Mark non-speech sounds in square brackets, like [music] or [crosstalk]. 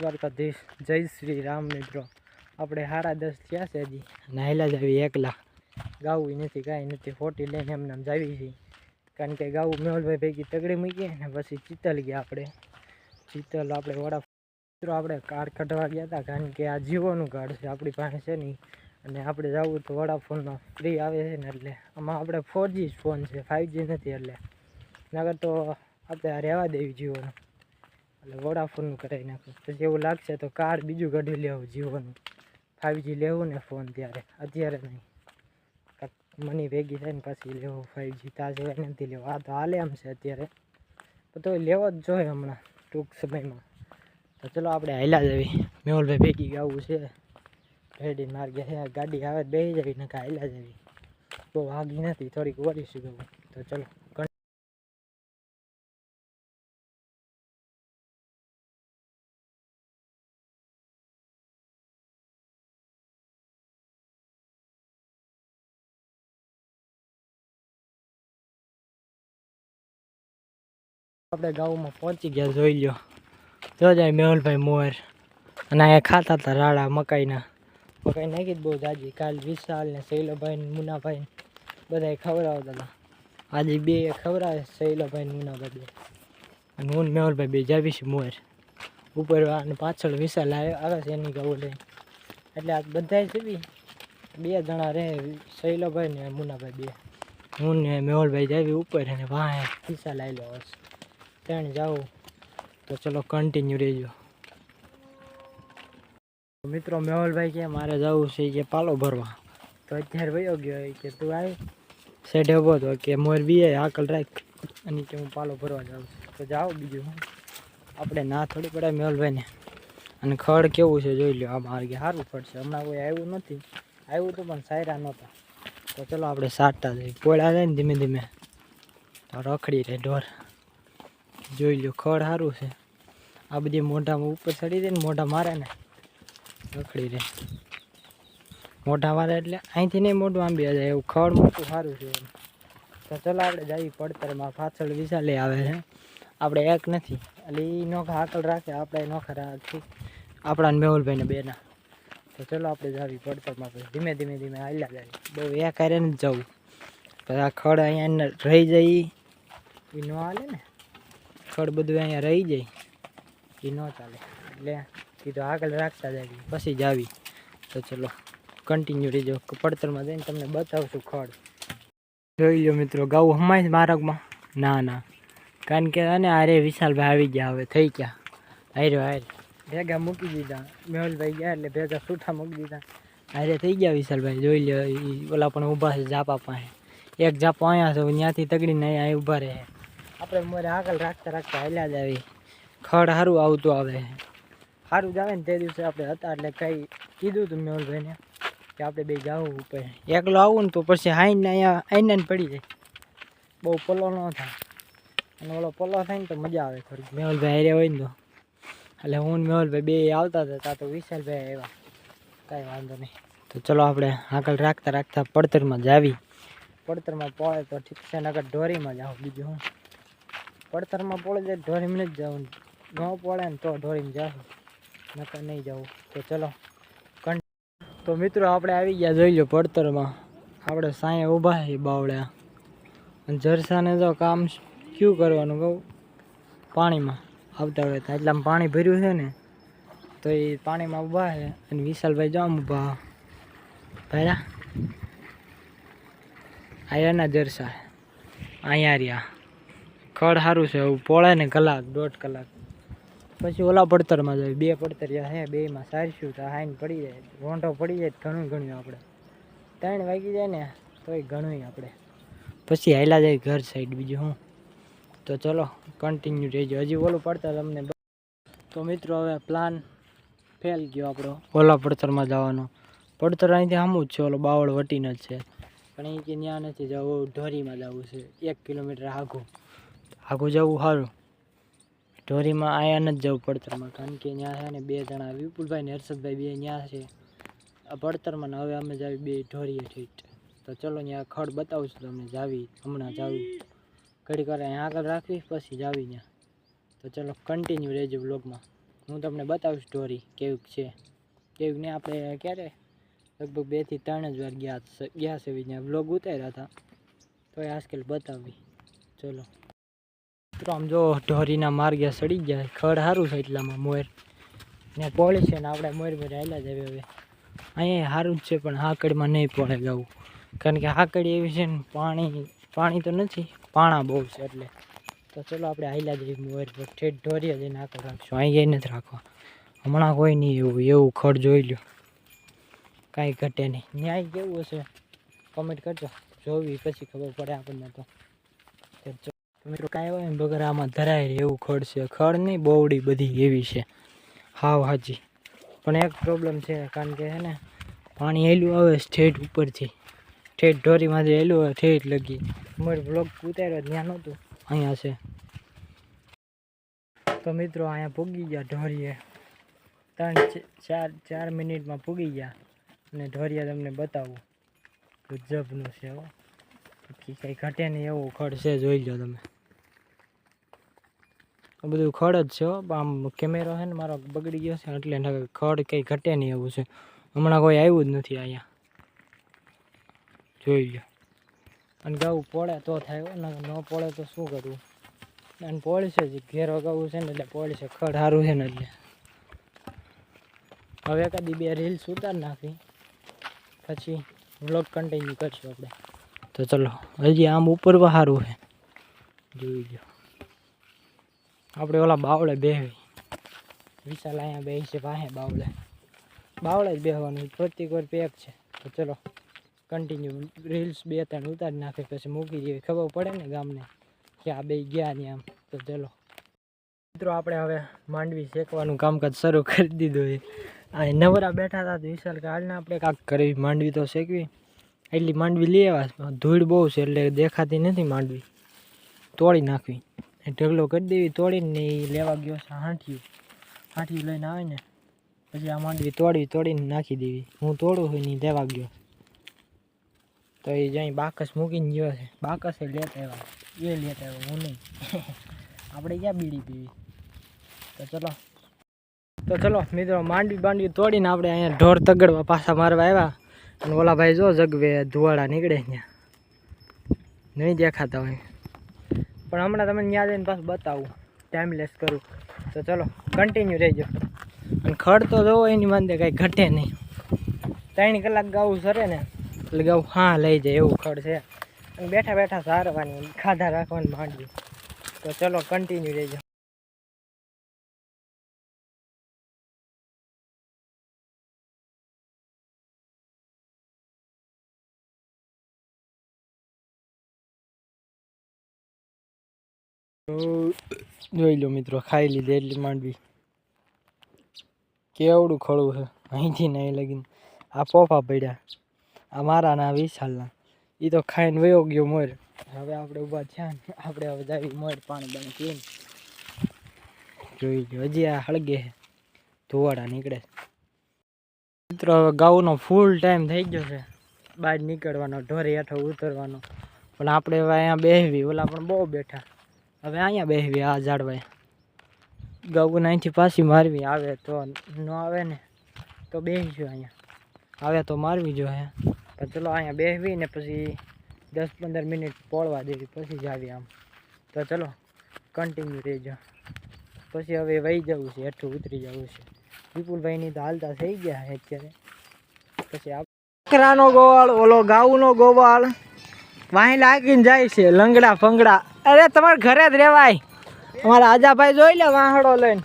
દ્વારકાધીશ. જય શ્રી રામ મિત્રો. આપણે સારા દસ થયા છે હજી. નાહેલા જ આવી એકલા. ગાવું નથી, કાંઈ નથી. ફોટી લઈને એમને આમ જાવી છીએ. કારણ કે ગાવું મેહુલભાઈ ભેગી તગડી મૂકીએ ને પછી ચિત્તલ ગયા આપણે. ચિત્તલ આપણે વડા મિત્રો આપણે કાર્ડ કાઢવા ગયા હતા કારણ કે આ જીઓનું કાર્ડ છે, આપણી પાસે છે નહીં. અને આપણે જવું તો વડાફોનમાં ફ્રી આવે છે ને એટલે આમાં આપણે ફોરજી જ ફોન છે ફાઇવજી નથી એટલે. નગર તો આપણે રહેવા દેવી જીઓનું એટલે વોડાફોનનું કરાવી નાખું. પછી એવું લાગશે તો કાર્ડ બીજું કાઢી લેવું જીઓનું ફાઇવજી લેવું ને ફોન ત્યારે. અત્યારે નહીં. મની ભેગી થાય ને પછી લેવો ફાઇવજી તા સિવાય નથી લેવો. આ તો હાલે એમ છે અત્યારે. તો લેવો જ જોઈએ હમણાં, ટૂંક સમયમાં. તો ચલો આપણે હાલ્યા જવી મેહુલભાઈ ભેગી ગાવું છે. રેડી માર્ગે ગયા ગાડી આવે તો બેસી જવી નકા હાલ્યા જવી બહુ વાગી નથી. થોડીક વળીશું જવું તો ચલો. આપણે ગામમાં પહોંચી ગયા, જોઈ લ્યો. જો જાય મેહુલભાઈ મોર. અને અહીંયા ખાતા હતા રાડા મકાઈના. મકાઈ નાખી જ બહુ જાજી. કાલ વિશાલ ને શૈલભાઈ મુનાભાઈ બધા ખવડાવતા હતા. આજે બે ખવડાવે શૈલભાઈ ને મુનાભાઈ બે અને હું મેહુલભાઈ બે જાવીશ મોર. ઉપર અને પાછળ વિશાલ આવે છે એની ગાઉ લઈને. એટલે આ બધા જવી બે જણા રહે શૈલભાઈ ને મુનાભાઈ બે. હું ને મેહુલભાઈ જાવી ઉપર અને વાહ વિશાલ આવેલો હશે ત્રણ જાઉં તો ચલો કન્ટિન્યુ રહેજો મિત્રો, મેહુલભાઈ કે મારે જવું છે કે પાલો ભરવા. તો અત્યારે વયો ગયો કે તું આવી. સેઠે ઊભો તો કે મોર બી આકલ રાખ. અને કે હું પાલો ભરવા જાઉં છું. તો જાઓ બીજું આપણે ના થોડી પડે મેહુલભાઈને. અને ખડ કેવું છે જોઈ લો આ કે સારું પડશે હમણાં કોઈ આવ્યું નથી. આવ્યું તો પણ સાયરા નહોતા. તો ચલો આપણે સાટતા જઈએ. પોળા જાય ને ધીમે ધીમે. તો રખડી રહે ઢોર. જોઈ લો ખડ સારું છે. આ બધી મોઢામાં ઉપર ચડી દે ને, મોઢા મારે ને, રખડી રહે મોઢા મારે એટલે અહીંથી નહીં મોઢું આંબી જાય એવું ખડ મોટું સારું છે તો ચલો આપણે જઈએ પડતરમાં પાછળ વિશાલે આવે છે. આપણે એક નથી, એટલે એ નોખા હાકલ રાખે, આપણે નોખા રાખી. આપણા મેહુલભાઈને બેના તો ચલો આપણે જાવી પડતરમાં, પછી ધીમે ધીમે ધીમે હાલ્યા જાય. બહુ એક હારે ને જવું. પછી આ ખડ અહીંયા રહી જાય એ ન હાલે ને. ખડ બધું અહીંયા રહી જાય. એ ન ચાલે. એટલે એ તો આગળ રાખતા જાય, પછી જ આવી. તો ચલો કન્ટિન્યુ રહીજો. પડતરમાં જઈને તમને બતાવશું ખડ. જોઈ લો મિત્રો ગાવું હમાય છે માર્ગમાં. ના ના. કારણ કે અને અરે વિશાલભાઈ આવી ગયા હવે, થઈ ગયા. હાર્યો હાર. ભેગા મૂકી દીધા. મેહુલભાઈ ગયા એટલે ભેગા સૂઠા મૂકી દીધા. હારે થઈ ગયા વિશાલભાઈ. જોઈ લો, ઈ ઓલા પણ ઊભા છે જાપા પાસે. એક જાપો અહીંયા છે ત્યાંથી તગડીને અહીંયા ઊભા રહે. આપણે મોરે આગળ રાખતા રાખતા હાલ્યા જ આવી. ખડ સારું આવતું આવે. સારું જ આવે ને તે દિવસે આપણે હતા એટલે કંઈ કીધું હતું મેહુલભાઈને કે આપણે બે જાવું ઉપર. એકલો આવું ને તો પછી હાઈને અહીંયા આઈને ને પડી જાય. બહુ પલો ન થાય. અને ઓલો પલો થાય ને તો મજા આવે થોડી મેહુલભાઈ હારે હોય ને તો. એટલે હું ને મેહુલભાઈ બે આવતા હતા ત્યાં તો વિશાલભાઈ આવ્યા. કાંઈ વાંધો નહીં. તો ચલો આપણે આગળ રાખતા રાખતા પડતરમાં જાવી પડતરમાં પોળે તો ઠીક છે, નકર ઢોરીમાં જાવ બીજું હું. પડતરમાં પોળે જાય ઢોરીમાં જ જવું ન પોળે ને તો ઢોરીમાં જાવ નકર નહીં જવું. તો ચલો તો મિત્રો આપણે આવી ગયા, જોઈ લો પડતરમાં. આપણે સાંય ઊભા છે બાવળ્યા. અને જરસાને તો કામ ક્યું કરવાનું કહું? પાણીમાં આવતા હોય તો. એટલામાં પાણી ભર્યું છે ને, તો એ પાણીમાં ઊભા છે અને વિશાલભાઈ જામ ઊભા ભર્યા આયાના જરસા અહીંયા રહ્યા. ખડ સારું છે એવું પોળે ને કલાક, દોઢ કલાક. પછી ઓલા પડતરમાં જાય, બે પડતરિયા હે બેમાં સારશું, તો હાઈન પડી જાય રોંટો પડી જાય ઘણું ઘણું આપણે. ત્રણ વાગી જાય ને, તોય ઘણું આપણે. પછી હાયલા જાય ઘર સાઈડ બીજું હું. તો ચલો કન્ટિન્યુ રહેજો. હજી ઓલું પડતર તમને તો મિત્રો, હવે પ્લાન ફેલ ગયો આપણો, ઓલા પડતરમાં જવાનો. પડતર અહીંથી સામું જ છે, ઓલો બાવળ વટીને જ છે. પણ અહીંથી ત્યાં નથી જવું ઢોરીમાં જવું છે, એક કિલોમીટર આઘું આઘું જવું સારું. ઢોરીમાં આયા નથી જવું પડતરમાં. કારણ કે ત્યાં છે ને બે જણા વિપુલભાઈ ને હર્ષદભાઈ બે ત્યાં છે. આ પડતરમાં ને હવે અમે જાવી બે ઢોરીએ ઠીક તો ચલો ત્યાં ખડ બતાવું છું તમને. જાવી. હમણાં જાવી. ઘડી કરે અહીંયા આગળ રાખવી, પછી જાવી ત્યાં. તો ચલો કન્ટિન્યુ રહેજો બ્લોગમાં હું તમને બતાવીશ ઢોરી કેવીક છે. કેવીક ને આપણે ક્યારે? લગભગ બેથી ત્રણ જ વાર ગયા ગયા છે. ત્યાં બ્લોગ ઉતાર્યા હતા. તો એ આજકાલ બતાવી. ચલો. મિત્રો, આમ જો ઢોરીના માર્ગે સડી ગયા, ખડ સારું છે એટલામાં મોર. ને પોળી છે ને આપણે મોર મોર આવેલા જ હવે. અહીંયા સારું જ છે, પણ હાકડમાં નહીં પડે જવું કારણ કે હાકડી એવી છે ને, પાણી પાણી તો નથી, પાણા બહુ છે એટલે. તો ચલો આપણે હાઈલા જઈએ મોર પર. ઠેઠ ઢોરીએ જઈને આગળ રાખશું. અહીંયા નથી રાખવા. હમણાં કોઈ નહીં એવું એવું ખડ જોઈ લો કાંઈ ઘટે નહીં. ન્યાય કેવું હશે કમેન્ટ કરજો. જોવી પછી ખબર પડે આપણને તો. મિત્રો કાંઈ હોય ને વગર આમાં ધરાય એવું ખડ છે. ખડ નહીં બોવડી બધી એવી છે. હાવ હાજી પણ એક પ્રોબ્લેમ છે, કારણ કે હે ને, પાણી હેલું આવે છે ઠેઠ ઉપરથી. ઠેઠ ઢોરીમાંથી હેલું આવે ઠેઠ લગી. અમારે બ્લોગ ઉતાર્યો, ત્યાં નહોતું. અહીંયા છે. તો મિત્રો, અહીંયા પૂગી ગયા ઢોરીએ. ત્રણ ચાર ચાર મિનિટમાં પૂગી ગયા. અને ઢોરીયા તમને બતાવું. ગજબનું છે હો. બાકી કંઈ ઘટે નહીં એવું ખડ છે, જોઈ લો તમે. બધું ખડ જ છે આમ કેમેરો છે ને મારો બગડી ગયો છે, એટલે ખડ કંઈ ઘટે નહીં એવું છે. હમણાં કોઈ આવ્યું જ નથી અહીંયા. જોઈ લો અને ગાવું પડે તો થાય ન પડે તો શું કરવું? અને પોળશે જ ઘેરો ગાવું છે ને એટલે પોળશે ખડ સારું છે ને એટલે. હવે એકાદી બે રીલ્સ ઉતાર નાખી. પછી વ્લોગ કન્ટિન્યુ કરશું આપણે. તો ચલો, હજી આમ ઉપર સારું છે. જોઈ લો આપણે ઓલા બાવળે બેહવી. વિશાલ અહીંયા બે છે પાસે બાવળે. બાવળે જ બેહવાનું, પ્રત્યેક વાર પેક છે. તો ચલો કન્ટિન્યુ રીલ્સ બે ત્રણ ઉતારી નાખે, પછી મૂકી દેવી. ખબર પડે ને ગામને કે આ બે ગયા ને આમ. તો ચલો. મિત્રો, આપણે હવે માંડવી શેકવાનું કામકાજ શરૂ કરી દીધું છે. આ નવરા બેઠા હતા તો વિશાલ કે આપણે કાંક કરવી. માંડવી તો શેકવી. એટલી માંડવી લઈ આવ્યા. ધૂળ બહુ છે, એટલે દેખાતી નથી માંડવી. તોડી નાખવી. ઢગલો કરી દેવી તોડીને ને લેવા ગયો છે હાંઠિયું. હાંઠિયું લઈને આવે ને, પછી આ માંડવી તોડી તોડીને નાખી દેવી. હું તોડું હોય ને લેવા ગયો. તો એ જઈ બાકસ મૂકીને ગયો છે. બાકસ એ લેતા આવ્યા. એ લેતા આવ્યો, હું નહીં. [laughs] આપણે ક્યાં બીડી પીવી? તો ચલો. તો ચલો, મિત્રો, માંડવી બાંડવી તોડીને આપણે અહીંયા ઢોર તગડવા પાછા મારવા આવ્યા. અને ઓલા ભાઈ જો જગવે ધુવાડા નીકળે ત્યાં. નહીં દેખાતા હોય. પણ હમણાં તમને યાદ આવીને પાછું બતાવું. ટાઈમ લેસ કરું. તો ચલો કન્ટિન્યુ રહેજો. અને ખડ તો જોવો, એની માંદે કાંઈ ઘટે નહીં. ત્રણ કલાક ગાવું સરે ને, એટલે ગાવું હા લઈ જાય એવું ખડ છે. અને બેઠા બેઠા સારવાની, ખાધા રાખવાની માંડવી. તો ચલો કન્ટિન્યુ રહેજો. જોઈ લો મિત્રો ખાઈ લીધી એટલી માંડવી. કેવડું ખળું છે, અહીંથી નહીં લગીને. આ પોફા પડ્યા, આ મારા ના વિશાલના. એ તો ખાઈને વયો ગયો મોર. હવે આપણે ઊભા થયા ને, આપણે હવે જાવી મોર પાણી પાણી પીને. જોઈ લો, હજી આ હળગે છે. ધોવાડા નીકળે મિત્રો, હવે ગાઉનો ફૂલ ટાઈમ થઈ ગયો છે. બહાર નીકળવાનો, ઢોરે હેઠો ઉતરવાનો. પણ આપણે હવે અહીંયા બેસવી ઓલા પણ બહુ બેઠા. હવે અહીંયા બેસવી આ ઝાડવાય ગાવું અહીંથી પાછી મારવી, આવે તો ન આવે ને, તો બેસીશું અહીંયા. આવે તો મારવી જોઈએ પણ ચલો અહીંયા બેસવી ને પછી દસ પંદર મિનિટ પોળવા દેવી, પછી જ આવી આમ. તો ચલો કન્ટિન્યુ રહેજો પછી હવે વહી જવું છે, હેઠું ઉતરી જવું છે. વિપુલભાઈની તો હાલતા થઈ ગયા છે અત્યારે. પછી આ ગોવાળ, ઓલો ગાઉનો ગોવાળ. વાહી લાગીને જાય છે, લંગડા ફંગડા. અરે, તમારે ઘરે જ રહેવાય અમારા આજાભાઈ જોઈ લે વાહડો લઈને.